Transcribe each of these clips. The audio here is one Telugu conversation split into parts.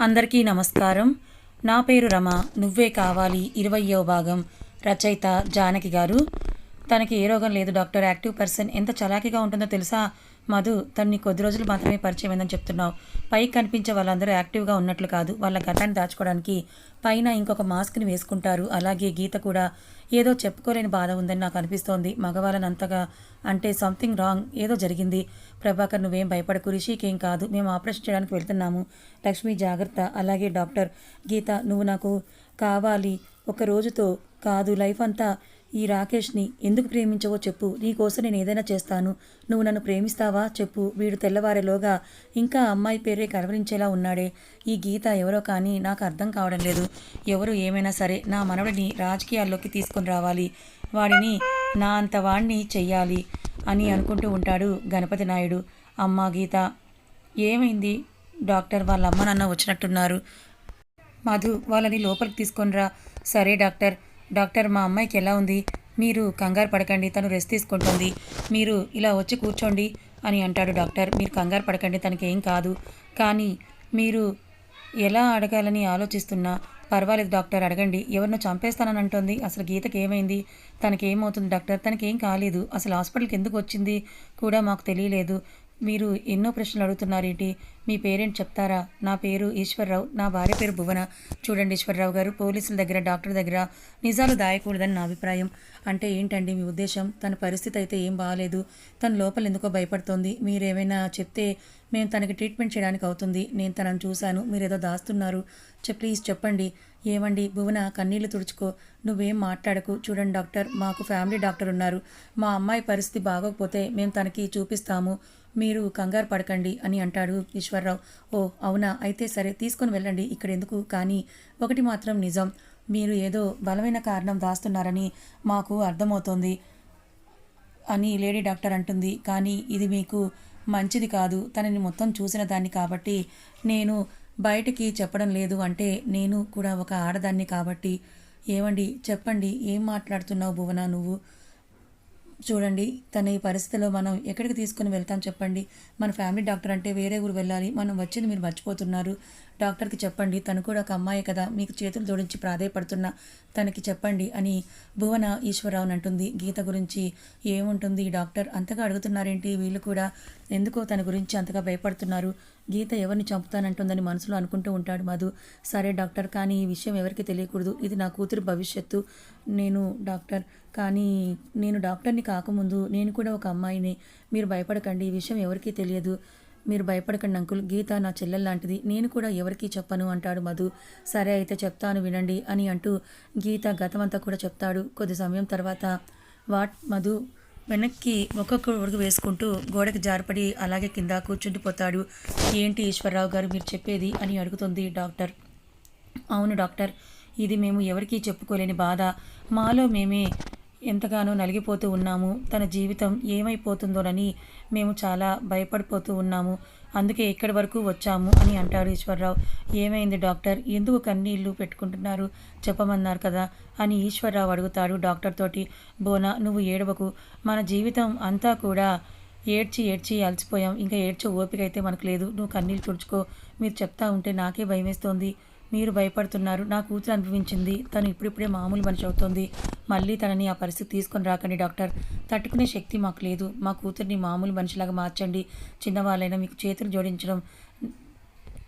అందరికీ నమస్కారం. నా పేరు రమ. నువ్వే కావాలి. ఇరవయో భాగం. రచయిత జానకి గారు. తనకి ఏ రోగం లేదు. డాక్టర్ యాక్టివ్ పర్సన్ ఎంత చలాకీగా ఉంటుందో తెలుసా? మధు తన్ని కొద్ది రోజులు మాత్రమే పరిచయం ఏందని చెప్తున్నావు. పైకి కనిపించే వాళ్ళందరూ యాక్టివ్గా ఉన్నట్లు కాదు. వాళ్ళ గతాన్ని దాచుకోవడానికి పైన ఇంకొక మాస్క్ని వేసుకుంటారు. అలాగే గీత కూడా ఏదో చెప్పుకోలేని బాధ ఉందని నాకు అనిపిస్తోంది. మగవాళ్ళని అంతగా అంటే సంథింగ్ రాంగ్ ఏదో జరిగింది. ప్రభాకర్ నువ్వేం భయపడకు. రిషికేం కాదు. మేము ఆపరేషన్ చేయడానికి వెళ్తున్నాము. లక్ష్మి జాగ్రత్త. అలాగే డాక్టర్ గీత నువ్వు నాకు కావాలి. ఒక రోజుతో కాదు. లైఫ్ అంతా ఈ రాకేష్ని ఎందుకు ప్రేమించవో చెప్పు. నీకోసం నేను ఏదైనా చేస్తాను. నువ్వు నన్ను ప్రేమిస్తావా చెప్పు. వీడు తెల్లవారేలోగా ఇంకా అమ్మాయి పేరే కలవరించేలా ఉన్నాడే. ఈ గీత ఎవరో కానీ నాకు అర్థం కావడం లేదు. ఎవరు ఏమైనా సరే నా మనవడిని రాజకీయాల్లోకి తీసుకొని రావాలి. వాడిని నా అంత వాణ్ణి చెయ్యాలి అని అనుకుంటూ ఉంటాడు గణపతి నాయుడు. అమ్మ గీత ఏమైంది? డాక్టర్ వాళ్ళ అమ్మ నాన్న వచ్చినట్టున్నారు. మధు వాళ్ళని లోపలికి తీసుకొనిరా సరే డాక్టర్. డాక్టర్ మా అమ్మాయికి ఎలా ఉంది? మీరు కంగారు పడకండి తను రెస్ట్ తీసుకుంటుంది. మీరు ఇలా వచ్చి కూర్చోండి అని అంటాడు డాక్టర్. మీరు కంగారు పడకండి తనకేం కాదు. కానీ మీరు ఎలా అడగాలని ఆలోచిస్తున్నా పర్వాలేదు డాక్టర్ అడగండి. ఎవరినో చంపేస్తానని అంటోంది అసలు గీతకి ఏమైంది? తనకి ఏమవుతుంది డాక్టర్? తనకి ఏం కాలేదు. అసలు హాస్పిటల్కి ఎందుకు వచ్చింది? కూడా మాకు తెలియలేదు. మీరు ఎన్నో ప్రశ్నలు అడుగుతున్నారేంటి? మీ పేరెంట్ చెప్తారా? నా పేరు ఈశ్వర్రావు నా భార్య పేరు భువన. చూడండి ఈశ్వర్రావు గారు పోలీసుల దగ్గర డాక్టర్ దగ్గర నిజాలు దాయకూడదని నా అభిప్రాయం. అంటే ఏంటండి మీ ఉద్దేశం? తన పరిస్థితి అయితే ఏం బాగాలేదు తన లోపల ఎందుకో భయపడుతోంది. మీరేమైనా చెప్తే మేము తనకి ట్రీట్మెంట్ చేయడానికి అవుతుంది. నేను తనను చూశాను. మీరేదో దాస్తున్నారు. చెప్ ప్లీజ్ చెప్పండి. ఏమండి? భువన కన్నీళ్ళు తుడుచుకో. నువ్వేం మాట్లాడకు. చూడండి డాక్టర్ మాకు ఫ్యామిలీ డాక్టర్ ఉన్నారు. మా అమ్మాయి పరిస్థితి బాగోకపోతే మేము తనకి చూపిస్తాము. మీరు కంగారు పడకండి అని అంటాడు ఈశ్వర్రావు. ఓ అవునా? అయితే సరే తీసుకుని వెళ్ళండి. ఇక్కడ ఎందుకు? కానీ ఒకటి మాత్రం నిజం. మీరు ఏదో బలమైన కారణం దాస్తున్నారని మాకు అర్థమవుతోంది అని లేడీ డాక్టర్ అంటుంది. కానీ ఇది మీకు మంచిది కాదు. తనని మొత్తం చూసిన దాన్ని కాబట్టి నేను బయటికి చెప్పడం లేదు. అంటే నేను కూడా ఒక ఆడదాన్ని కాబట్టి. ఏమండి? చెప్పండి. ఏం మాట్లాడుతున్నావు భువన నువ్వు? చూడండి తన ఈ పరిస్థితిలో మనం ఎక్కడికి తీసుకుని వెళ్తాం చెప్పండి. మన ఫ్యామిలీ డాక్టర్ అంటే వేరే ఊరు వెళ్ళాలి మనం వచ్చింది మీరు మర్చిపోతున్నారు. డాక్టర్కి చెప్పండి తను కూడా ఒక అమ్మాయి కదా మీకు చేతులు జోడించి ప్రాధేయపడుతున్నా. తనకి చెప్పండి అని భువన ఈశ్వరరావు అంటుంది. గీత గురించి ఏముంటుంది డాక్టర్? అంతగా అడుగుతున్నారేంటి? వీళ్ళు కూడా ఎందుకో తన గురించి అంతగా భయపడుతున్నారు. గీత ఎవరిని చంపుతానంటుందని మనసులో అనుకుంటూ ఉంటాడు మధు. సరే డాక్టర్ కానీ ఈ విషయం ఎవరికి తెలియకూడదు. ఇది నా కూతురు భవిష్యత్తు. నేను డాక్టర్ కానీ నేను డాక్టర్ని కాకముందు నేను కూడా ఒక అమ్మాయిని. మీరు భయపడకండి ఈ విషయం ఎవరికీ తెలియదు. మీరు భయపడకండి అంకుల్ గీత నా చెల్లెల్ లాంటిది. నేను కూడా ఎవరికీ చెప్పను అంటాడు మధు. సరే అయితే చెప్తాను వినండి అని అంటూ గీత గతమంతా కూడా చెప్తాడు. కొద్ది సమయం తర్వాత వాట్ మధు? వెనక్కి ఒక్కొక్క ఉడుగు వేసుకుంటూ గోడకి జారపడి అలాగే కింద కూర్చుండిపోతాడు ఏంటి ఈశ్వరరావు గారు మీరు చెప్పేది అని అడుగుతుంది డాక్టర్. అవును డాక్టర్ ఇది మేము ఎవరికీ చెప్పుకోలేని బాధ. మాలో మేమే ఎంతగానో నలిగిపోతూ ఉన్నాము. తన జీవితం ఏమైపోతుందోనని మేము చాలా భయపడిపోతూ ఉన్నాము. అందుకే ఇక్కడి వరకు వచ్చాము అని అంటాడు ఈశ్వరరావు. ఏమైంది డాక్టర్? ఎందుకు కన్నీళ్ళు పెట్టుకుంటున్నారు? చెప్పమన్నారు కదా అని ఈశ్వరరావు అడుగుతాడు డాక్టర్ తోటి. బోనా నువ్వు ఏడవకు. మన జీవితం అంతా కూడా ఏడ్చి ఏడ్చి అలసిపోయాం. ఇంకా ఏడ్చే ఓపిక అయితే మనకు లేదు. నువ్వు కన్నీళ్ళు తుడుచుకో. మీరు చెప్తా ఉంటే నాకే భయమేస్తోంది. మీరు భయపడుతున్నారు. నా కూతురు అనుభవించింది. తను ఇప్పుడిప్పుడే మామూలు మనిషి అవుతోంది. మళ్ళీ తనని ఆ పరిస్థితి తీసుకొని రాకండి డాక్టర్. తట్టుకునే శక్తి మాకు లేదు. మా కూతుర్ని మామూలు మనిషిలాగా మార్చండి. చిన్నవాళ్ళైనా మీకు చేతులు జోడించడం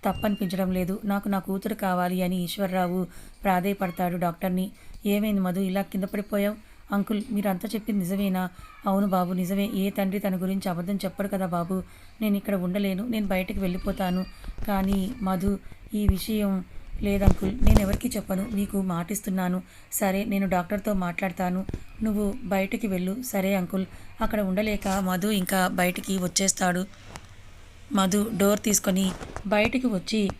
తప్పనిపించడం లేదు. నాకు నా కూతురు కావాలి అని ఈశ్వర్రావు ప్రాధేయపడతాడు డాక్టర్ని. ఏమైంది మధు? ఇలా కింద పడిపోయావు? అంకుల్ మీరంతా చెప్పింది నిజమేనా? అవును బాబు నిజమే. ఏ తండ్రి తన గురించి అబద్ధం చెప్పడు కదా బాబు. నేను ఇక్కడ ఉండలేను. నేను బయటకు వెళ్ళిపోతాను. కానీ మధు ఈ విషయం లేదంకుల్ నేను ఎవరికి చెప్పను. మీకు మాటిస్తున్నాను. సరే నేను డాక్టర్తో మాట్లాడతాను. నువ్వు బయటికి వెళ్ళు. సరే అంకుల్. అక్కడ ఉండలేక మధు ఇంకా బయటికి వచ్చేస్తాడు. మధు డోర్ తీసుకొని బయటికి వచ్చి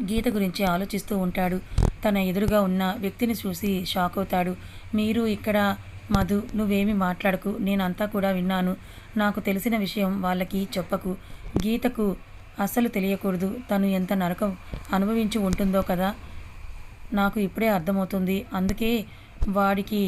గీత గురించి ఆలోచిస్తూ ఉంటాడు. తన ఎదురుగా ఉన్న వ్యక్తిని చూసి షాక్ అవుతాడు. మీరు ఇక్కడ మధు నువ్వేమి మాట్లాడకు. నేనంతా కూడా విన్నాను. నాకు తెలిసిన విషయం వాళ్ళకి చెప్పకు. గీతకు అస్సలు తెలియకూడదు. తను ఎంత నరకం అనుభవించి ఉంటుందో కదా. నాకు ఇప్పుడే అర్థమవుతుంది. అందుకే వాడికి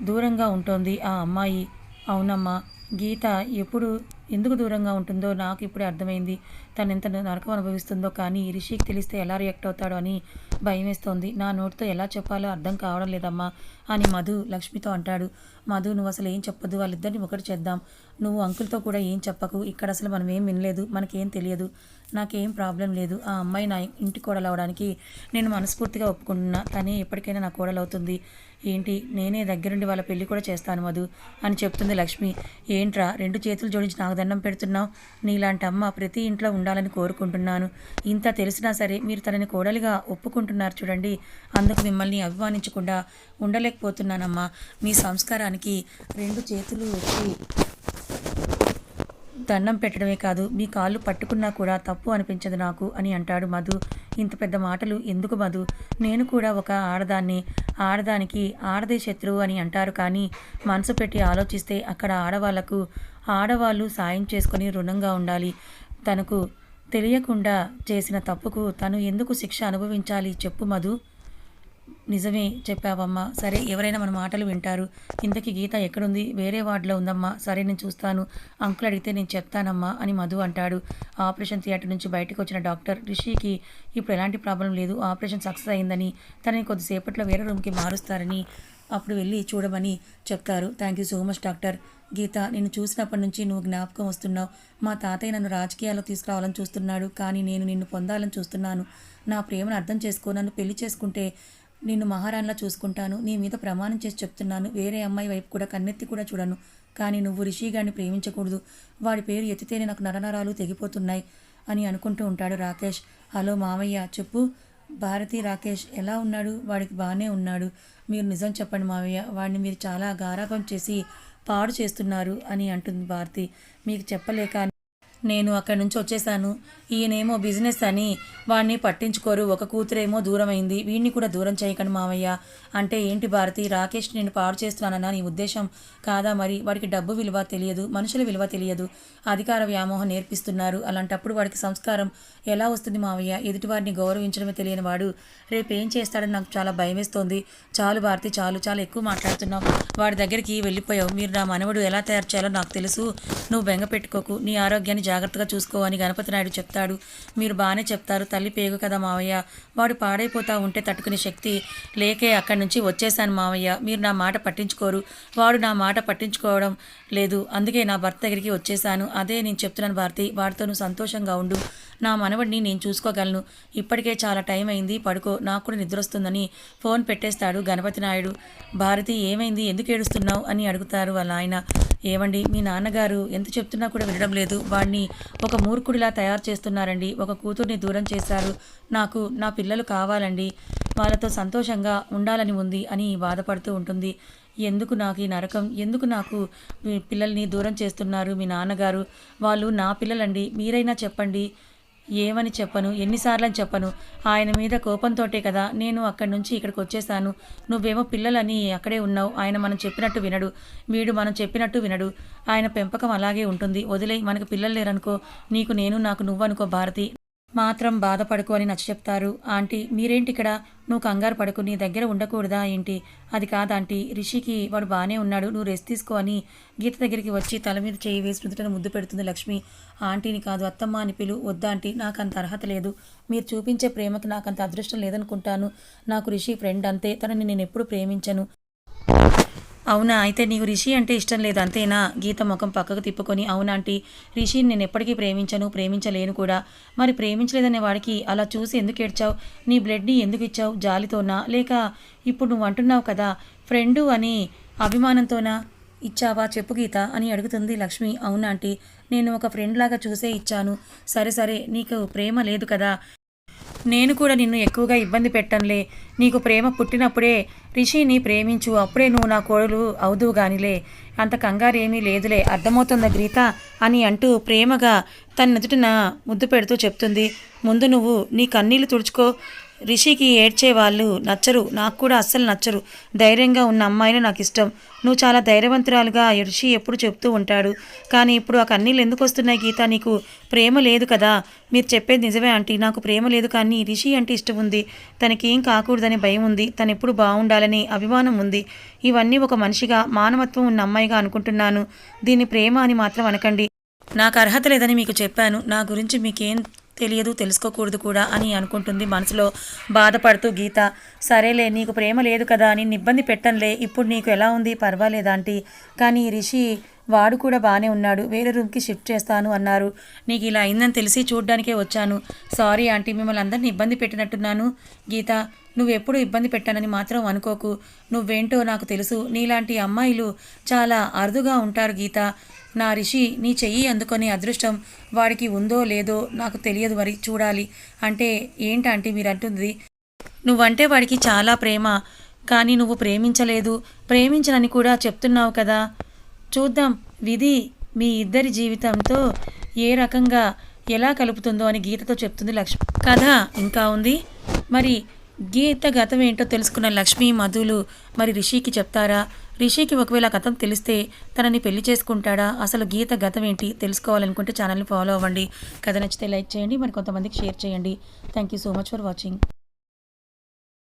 దూరంగా ఉంటుంది ఆ అమ్మాయి. అవునమ్మా గీత ఎప్పుడు ఎందుకు దూరంగా ఉంటుందో నాకు ఇప్పుడే అర్థమైంది. తను ఎంత నరకం అనుభవిస్తుందో కానీ రిషికి తెలిస్తే ఎలా రియాక్ట్ అవుతాడో అని భయం వేస్తోంది నా నోటితో ఎలా చెప్పాలో అర్థం కావడం లేదమ్మా అని మధు లక్ష్మితో అంటాడు. మధు నువ్వు అసలు ఏం చెప్పదు వాళ్ళిద్దరిని ఒకటి చేద్దాం. నువ్వు అంకుల్తో కూడా ఏం చెప్పకు. ఇక్కడ అసలు మనం ఏం వినలేదు. మనకేం తెలియదు. నాకేం ప్రాబ్లం లేదు. ఆ అమ్మాయి నా ఇంటి కోడలు అవడానికి నేను మనస్ఫూర్తిగా ఒప్పుకుంటున్నా. తనే ఎప్పటికైనా నా కోడలు అవుతుంది ఏంటి? నేనే దగ్గరుండి వాళ్ళ పెళ్ళి కూడా చేస్తాను మధు అని చెప్తుంది లక్ష్మి. ఏంట్రా? రెండు చేతులు జోడించి నాకు దండం పెడుతున్నావు? నీలాంటి అమ్మ ప్రతి ఇంట్లో ఉండాలని కోరుకుంటున్నాను. ఇంత తెలిసినా సరే మీరు తనని కోడలిగా ఒప్పుకుంటున్నారు. చూడండి. అందుకు మిమ్మల్ని అభిమానించకుండా ఉండలేకపోతున్నానమ్మా. మీ సంస్కారానికి రెండు చేతులు వచ్చి దండం పెట్టడమే కాదు మీ కాళ్ళు పట్టుకున్నా కూడా తప్పు అనిపించదు నాకు అని అంటాడు మధు. ఇంత పెద్ద మాటలు ఎందుకు మధు? నేను కూడా ఒక ఆడదాన్ని ఆడదానికి ఆడదే శత్రువు అని అంటారు కానీ మనసు పెట్టి ఆలోచిస్తే అక్కడ ఆడవాళ్ళకు ఆడవాళ్ళు సాయం చేసుకొని రుణంగా ఉండాలి. తనకు తెలియకుండా చేసిన తప్పుకు తను ఎందుకు శిక్ష అనుభవించాలి చెప్పు మధు. నిజమే చెప్పావమ్మా. సరే ఎవరైనా మన మాటలు వింటారు. ఇంతకీ గీత ఎక్కడుంది? వేరే వార్డులో ఉందమ్మా. సరే నేను చూస్తాను. అంకుల్ అడిగితే నేను చెప్తానమ్మా అని మధు అంటాడు. ఆపరేషన్ థియేటర్ నుంచి బయటకు వచ్చిన డాక్టర్ రిషికి ఇప్పుడు ఎలాంటి ప్రాబ్లం లేదు. ఆపరేషన్ సక్సెస్ అయిందని తనని కొద్దిసేపట్లో వేరే రూమ్కి మారుస్తారని అప్పుడు వెళ్ళి చూడమని చెప్తారు. Thank you so much doctor. Geetha నేను చూసినప్పటి నుంచి నువ్వు జ్ఞాపకం వస్తున్నావు. మా తాతయ్య నన్ను రాజకీయాల్లో తీసుకురావాలని చూస్తున్నాడు. కానీ నేను నిన్ను పొందాలని చూస్తున్నాను. నా ప్రేమను అర్థం చేసుకో. నన్ను పెళ్ళి చేసుకుంటే నిన్ను మహారాణిలా చూసుకుంటాను. నీ మీద ప్రమాణం చేసి చెప్తున్నాను. వేరే అమ్మాయి వైపు కూడా కన్నెత్తి కూడా చూడను. కానీ నువ్వు రిషి గారిని ప్రేమించకూడదు. వాడి పేరు ఎత్తితేనే నాకు నరనరాలు తెగిపోతున్నాయి అని అనుకుంటూ ఉంటాడు రాకేష్. హలో మావయ్య చెప్పు. భారతి రాకేష్ ఎలా ఉన్నాడు? వాడికి బాగానే ఉన్నాడు. మీరు నిజం చెప్పండి మావయ్య. వాడిని మీరు చాలా గారాపం చేసి పాడు చేస్తున్నారు అని అంటుంది భారతి. మీకు చెప్పలేక నేను అక్కడి నుంచి వచ్చేసాను ఈయనేమో బిజినెస్ అని వాడిని పట్టించుకోరు. ఒక కూతురేమో దూరమైంది. వీడిని కూడా దూరం చేయకండి మావయ్య. అంటే ఏంటి భారతి? రాకేష్ నేను పాడు చేస్తున్నానన్నా నీ ఉద్దేశం కాదా మరి? వాడికి డబ్బు విలువ తెలియదు. మనుషుల విలువ తెలియదు. అధికార వ్యామోహం నేర్పిస్తున్నారు. అలాంటప్పుడు వాడికి సంస్కారం ఎలా వస్తుంది మావయ్య? ఎదుటివారిని గౌరవించడమే తెలియని వాడు రేపు ఏం చేస్తాడని నాకు చాలా భయం వేస్తోంది చాలు భారతి చాలు. చాలా ఎక్కువ మాట్లాడుతున్నావు. వాడి దగ్గరికి వెళ్ళిపోయావు. మీరు నా మనవడు ఎలా తయారు చేయాలో నాకు తెలుసు. నువ్వు బెంగ పెట్టుకోకు. నీ ఆరోగ్యాన్ని జాగ్రత్తగా చూసుకో అని గణపతి నాయుడు చెప్తాడు. మీరు బాగానే చెప్తారు. తల్లి పేగు కదా మావయ్య. వాడు పాడైపోతా ఉంటే తట్టుకునే శక్తి లేకే అక్కడి నుంచి వచ్చేశాను మావయ్య. మీరు నా మాట పట్టించుకోరు. వాడు నా మాట పట్టించుకోవడం లేదు. అందుకే నా భర్త దగ్గరికి వచ్చేశాను. అదే నేను చెప్తున్నాను భారతి. వాడితో నువ్వు సంతోషంగా ఉండు. నా మనవడిని నేను చూసుకోగలను. ఇప్పటికే చాలా టైం అయింది. పడుకో. నాకు కూడా నిద్ర వస్తుందని ఫోన్ పెట్టేస్తాడు గణపతి నాయుడు. భారతి ఏమైంది? ఎందుకు ఏడుస్తున్నావు? అని అడుగుతారు వాళ్ళ ఆయన. ఏమండి మీ నాన్నగారు ఎంత చెప్తున్నా కూడా వినడం లేదు. వాడిని ఒక మూర్ఖుడిలా తయారు చేస్తున్నారండి. ఒక కూతుర్ని దూరం చేశారు. నాకు నా పిల్లలు కావాలండి. వాళ్ళతో సంతోషంగా ఉండాలని ఉంది అని బాధపడుతూ ఉంటుంది. ఎందుకు నాకు ఈ నరకం? ఎందుకు నాకు మీ పిల్లల్ని దూరం చేస్తున్నారు మీ నాన్నగారు? వాళ్ళు నా పిల్లలండి. మీరైనా చెప్పండి. ఏమని చెప్పను? ఎన్నిసార్లు అని చెప్పను? ఆయన మీద కోపంతోటే కదా నేను అక్కడి నుంచి ఇక్కడికి వచ్చేసాను నువ్వేమో పిల్లలని అక్కడే ఉన్నావు. ఆయన మనం చెప్పినట్టు వినడు. వీడు మనం చెప్పినట్టు వినడు. ఆయన పెంపకం అలాగే ఉంటుంది. వదిలే మనకు పిల్లలు లేరనుకో. నీకు నేను నాకు నువ్వు అనుకో భారతి. మాత్రం బాధపడకు అని నచ్చ చెప్తారు. ఆంటీ మీరేంటి ఇక్కడ నువ్వు కంగారు పడకు నీ దగ్గర ఉండకూడదా ఏంటి? అది కాదాంటీ రిషికి వాడు బాగానే ఉన్నాడు నువ్వు రెస్ట్ తీసుకో అని గీత దగ్గరికి వచ్చి తల మీద చేయి వేసి ముద్దు పెడుతుంది లక్ష్మి. ఆంటీని కాదు అత్తమ్మ అని పిలు వద్దా ఆంటీ నాకు అంత అర్హత లేదు. మీరు చూపించే ప్రేమకు నాకు అంత అదృష్టం లేదనుకుంటాను. నాకు రిషి ఫ్రెండ్ అంతే తనని నేను ఎప్పుడు ప్రేమించను. అవునా? అయితే నీకు రిషి అంటే ఇష్టం లేదు. అంతేనా? గీత ముఖం పక్కకు తిప్పుకొని అవునాంటి రిషిని నేను ఎప్పటికీ ప్రేమించను ప్రేమించలేను కూడా. మరి ప్రేమించలేదనే వాడికి అలా చూసి ఎందుకు ఏడ్చావు? నీ బ్లడ్ని ఎందుకు ఇచ్చావు? జాలితోనా? లేక ఇప్పుడు నువ్వు అంటున్నావు కదా ఫ్రెండు అని అభిమానంతోనా ఇచ్చావా? చెప్పు గీత అని అడుగుతుంది లక్ష్మి. అవునా ఆంటీ? నేను ఒక ఫ్రెండ్ లాగా చూసే ఇచ్చాను. సరే సరే నీకు ప్రేమ లేదు కదా. నేను కూడా నిన్ను ఎక్కువగా ఇబ్బంది పెట్టనులే. నీకు ప్రేమ పుట్టినప్పుడే రిషిని ప్రేమించు. అప్పుడే నువ్వు నా కోడలు అవుదువు గానిలే. అంత కంగారేమీ లేదులే. అర్థమవుతుందా గ్రీత? అని అంటూ ప్రేమగా తన నుదుటిన ముద్దు పెడుతూ చెప్తుంది. ముందు నువ్వు నీ కన్నీళ్ళు తుడుచుకో. రిషికి ఏడ్చే వాళ్ళు నచ్చరు. నాకు కూడా అస్సలు నచ్చరు. ధైర్యంగా ఉన్న అమ్మాయిలు నాకు ఇష్టం. నువ్వు చాలా ధైర్యవంతురాలుగా ఋషి ఎప్పుడు చెప్తూ ఉంటాడు. కానీ ఇప్పుడు ఆ కన్నీళ్ళు ఎందుకు వస్తున్నాయి గీత? నీకు ప్రేమ లేదు కదా. మీరు చెప్పేది నిజమే ఆంటీ. నాకు ప్రేమ లేదు కానీ రిషి అంటే ఇష్టం ఉంది. తనకి ఏం కాకూడదని భయం ఉంది. తను ఎప్పుడు బాగుండాలని అభిమానం ఉంది. ఇవన్నీ ఒక మనిషిగా మానవత్వం ఉన్న అమ్మాయిగా అనుకుంటున్నాను. దీన్ని ప్రేమ అని మాత్రం అనకండి. నాకు అర్హత లేదని మీకు చెప్పాను. నా గురించి మీకేం తెలియదు తెలుసుకోకూడదు కూడా అని అనుకుంటుంది మనసులో బాధపడుతూ గీత. సరేలే నీకు ప్రేమ లేదు కదా అని ఇబ్బంది పెట్టనులే. ఇప్పుడు నీకు ఎలా ఉంది? పర్వాలేదా ఆంటీ. కానీ రిషి వాడు కూడా బాగానే ఉన్నాడు. వేరే రూమ్కి షిఫ్ట్ చేస్తాను అన్నారు. నీకు ఇలా అయిందని తెలిసి చూడ్డానికే వచ్చాను. సారీ ఆంటీ మిమ్మల్ని అందరినీ ఇబ్బంది పెట్టినట్టున్నాను. గీత నువ్వెప్పుడు ఇబ్బంది పెట్టానని మాత్రం అనుకోకు. నువ్వేంటో నాకు తెలుసు. నీలాంటి అమ్మాయిలు చాలా అరుదుగా ఉంటారు గీత. నా రిషి నీ చెయ్యి అందుకొని అదృష్టం వాడికి ఉందో లేదో నాకు తెలియదు మరి చూడాలి. అంటే ఏంటంటే మీరు అంటుంది. నువ్వంటే వాడికి చాలా ప్రేమ కానీ నువ్వు ప్రేమించలేదు. ప్రేమించనని కూడా చెప్తున్నావు కదా. చూద్దాం విధి మీ ఇద్దరి జీవితంతో ఏ రకంగా ఎలా కలుపుతుందో అని గీతతో చెప్తుంది లక్ష్మి. కథ ఇంకా ఉంది. మరి గీత గతం ఏంటో తెలుసుకున్న లక్ష్మి మధులు మరి రిషికి చెప్తారా? రిషికి ఒకవేళ గతం తెలిస్తే తనని పెళ్ళి చేసుకుంటాడా? అసలు గీత గతం ఏంటి? తెలుసుకోవాలనుకుంటే ఛానల్ని ఫాలో అవ్వండి. కథ నచ్చితే లైక్ చేయండి. మరి కొంతమందికి షేర్ చేయండి. Thank you so much for watching